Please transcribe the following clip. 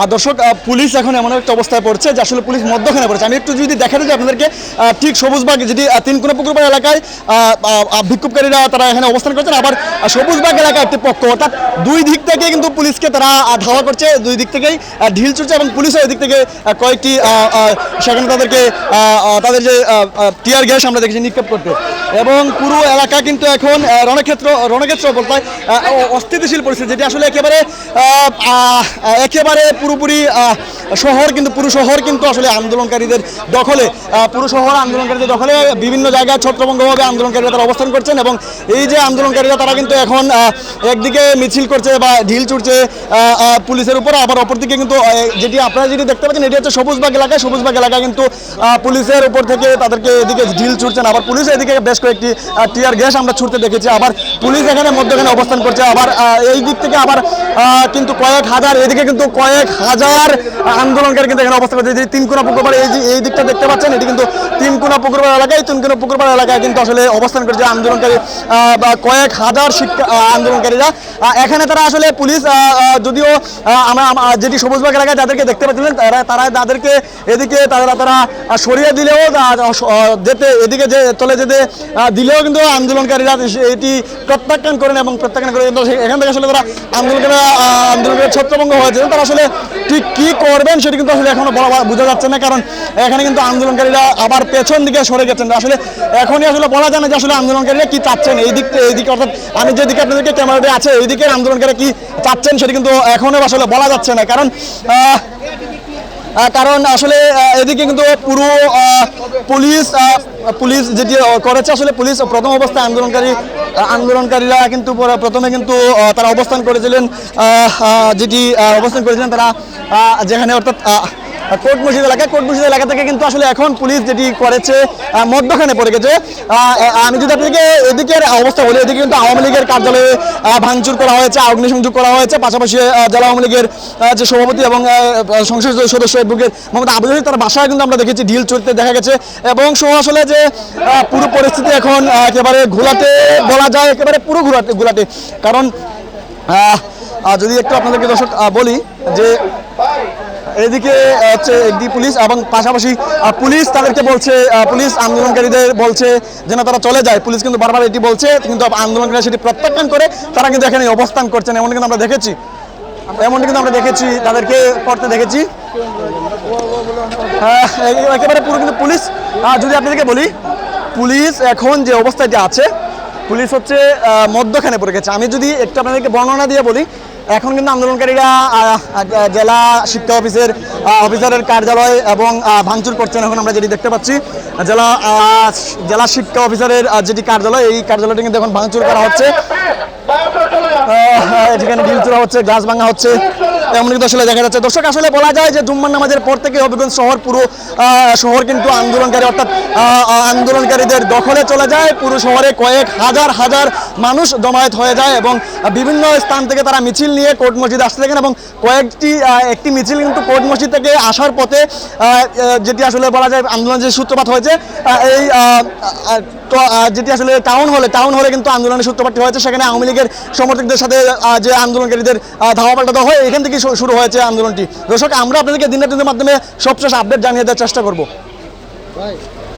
আর দর্শক পুলিশ এখন এমন একটা অবস্থায় পড়ছে যে আসলে পুলিশ মধ্যখানে পড়েছে। আমি একটু যদি দেখাতে চাই আপনাদেরকে ঠিক সবুজবাগ যেটি তিনকোনা পুকুরপাড় এলাকায় বিক্ষোভকারীরা তারা এখানে অবস্থান করছেন। আবার সবুজবাগ এলাকায় একটি পক্ষ, অর্থাৎ দুই দিক থেকে কিন্তু পুলিশকে তারা ধাওয়া করছে। দুই দিক থেকেই ঢিল ছুটছে এবং পুলিশও এদিক থেকে কয়েকটি সেখানে তাদেরকে তাদের যে টিয়ার গ্যাস আমরা দেখেছি নিক্ষেপ করতে। এবং পুরো এলাকা কিন্তু এখন রণক্ষেত্র রণক্ষেত্র বলতে অস্থিতিশীল পরিস্থিতি, যেটি আসলে একেবারে একেবারে পুরোপুরি শহর কিন্তু, পুরো শহর কিন্তু আসলে আন্দোলনকারীদের দখলে পুরো শহর আন্দোলনকারীদের দখলে, বিভিন্ন জায়গায় ছত্রভঙ্গভাবে আন্দোলনকারীরা তারা অবস্থান করছেন এবং এই যে আন্দোলনকারীরা তারা কিন্তু এখন একদিকে মিছিল করছে বা ঢিল ছুটছে পুলিশের উপর, আবার অপরদিকে কিন্তু যেটি আপনারা যেটি দেখতে পাচ্ছেন, এটি হচ্ছে সবুজবাগ এলাকায় সবুজবাগ এলাকায় কিন্তু পুলিশের উপর থেকে তাদেরকে এদিকে ঢিল ছুটছেন। আবার পুলিশ এদিকে বেশ কয়েকটি টিয়ার গ্যাস আমরা ছুটতে দেখেছি। আবার পুলিশ এখানে মধ্যখানে অবস্থান করছে। আবার এই দিক থেকে আবার কিন্তু কয়েক হাজার, এদিকে কিন্তু কয়েক হাজার আন্দোলনকারী কিন্তু এখানে অবস্থান করছে তিনকোনা পুকুরপাড় এই এই দিকটা দেখতে পাচ্ছেন এটি কিন্তু তিনকোনা পুকুরপাড় এলাকায় তিনকোনা পুকুরপাড় এলাকায় কিন্তু আসলে অবস্থান করছে আন্দোলনকারী বা কয়েক হাজার শিক্ষা আন্দোলনকারীরা। এখানে তারা আসলে পুলিশ যদিও আমরা আম- যেটি সবুজবাগ এলাকায় যাদেরকে দেখতে পাচ্ছিলেন তারা তারা তাদেরকে এদিকে তারা তারা সরিয়ে দিলেও যেতে এদিকে যে চলে যেতে দিলেও কিন্তু আন্দোলনকারীরা এটি প্রত্যাখ্যান করেন এবং প্রত্যাখ্যান করে কিন্তু এখান থেকে আসলে তারা আন্দোলনকারীরা আহ, আন্দোলনের ছত্রভঙ্গ হয়েছে। তারা আসলে ঠিক কি করবেন, সেটি কিন্তু আসলে এখনও বলা বোঝা যাচ্ছে না, কারণ এখানে কিন্তু আন্দোলনকারীরা আবার পেছন দিকে সরে গেছেন। আসলে এখনই আসলে বলা যায় না যে আসলে আন্দোলনকারীরা কি চাচ্ছেন। এই দিক এই দিকে অর্থাৎ আমি যেদিকে আপনাদেরকে ক্যামেরাটি আছে, এই দিকে আন্দোলনকারীরা কি চাচ্ছেন, সেটি কিন্তু এখনও আসলে বলা যাচ্ছে না। কারণ কারণ আসলে এদিকে কিন্তু পুরো পুলিশ পুলিশ যেটি করেছে, আসলে পুলিশ প্রথম অবস্থায় আন্দোলনকারী আন্দোলনকারীরা কিন্তু প্রথমে কিন্তু তারা অবস্থান করেছিলেন যেটি অবস্থান করেছিলেন তারা যেখানে অর্থাৎ কোর্ট মসজিদ এলাকা কোর্ট মসজিদ এলাকা থেকে কিন্তু আসলে এখন পুলিশ যেটি করেছে মধ্যখানে পড়ে গেছে। আমি যদি আপনাদেরকে এদিকের অবস্থা বলি, এদিকে কিন্তু আওয়ামী লীগের কার্যালয়ে ভাঙচুর করা হয়েছে অগ্নিসংযোগ করা হয়েছে। পাশাপাশি জেলা আওয়ামী লীগের যে সভাপতি এবং সংসদ সদস্য অ্যাডভোকেট মোহাম্মদ আবু জাহিদ তার বাসায় কিন্তু আমরা দেখেছি ঢিল চড়তে দেখা গেছে। এবং সহ আসলে যে পুরো পরিস্থিতি এখন একেবারে ঘোলাটে বলা যায়, একেবারে পুরো ঘোলাটে ঘোলাটে। কারণ যদি একটু আপনাদেরকে দর্শক বলি যে এদিকে হচ্ছে একটি পুলিশ এবং পাশাপাশি পুলিশ তাদেরকে বলছে পুলিশ আন্দোলনকারীদের বলছে যেন তারা চলে যায়। পুলিশ কিন্তু বারবার এটি বলছে, কিন্তু আন্দোলনকারীরা সেটি প্রত্যাখ্যান করে, তারা কিন্তু এখানে অবস্থান করছেন এমন কিন্তু আমরা দেখেছি। এমনটি কিন্তু আমরা দেখেছি, তাদেরকে করতে দেখেছি। এ- একেবারে পুরো কিন্তু পুলিশ যদি আপনাদেরকে বলি, পুলিশ এখন যে অবস্থাটি আছে, পুলিশ হচ্ছে মধ্যখানে পড়ে গেছে। আমি যদি একটু আপনাদেরকে বর্ণনা দিয়ে বলি এখন কিন্তু আন্দোলনকারীরা জেলা শিক্ষা অফিসের অফিসারের কার্যালয় এবং ভাঙচুর করছেন এখন আমরা যেটি দেখতে পাচ্ছি। জেলা জেলা শিক্ষা অফিসারের যেটি কার্যালয়, এই কার্যালয়টি কিন্তু এখন ভাঙচুর করা হচ্ছে। যেখানে ঢিল চূড়া হচ্ছে গাছ ভাঙা হচ্ছে। এমন কিন্তু আসলে দেখা যাচ্ছে, দর্শক, আসলে বলা যায় যে জুম্মার নামাজের পর থেকে হবিগঞ্জ শহর পুরো শহর কিন্তু আন্দোলনকারী, অর্থাৎ আন্দোলনকারীদের দখলে চলে যায়। পুরো শহরে কয়েক হাজার হাজার মানুষ জমায়েত হয়ে যায় এবং বিভিন্ন স্থান থেকে তারা মিছিল নিয়ে কোর্ট মসজিদ আসতে থাকেন এবং কয়েকটি একটি মিছিল কিন্তু কোর্ট মসজিদ থেকে আসার পথে যেটি আসলে বলা যায় আন্দোলন যে সূত্রপাত হয়েছে এই তো যেটি আসলে টাউন হলে টাউন হলে কিন্তু আন্দোলনের সূত্রপাতটি হয়েছে। সেখানে আওয়ামী লীগের সমর্থকদের সাথে যে আন্দোলনকারীদের ধাওয়া পাল্টা দেওয়া হয়, এখান থেকে শুরু হয়েছে আন্দোলনটি। দর্শক, আমরা আপনাদেরকে দিনের দিনের মাধ্যমে সবশেষ আপডেট জানিয়ে দেওয়ার চেষ্টা করব।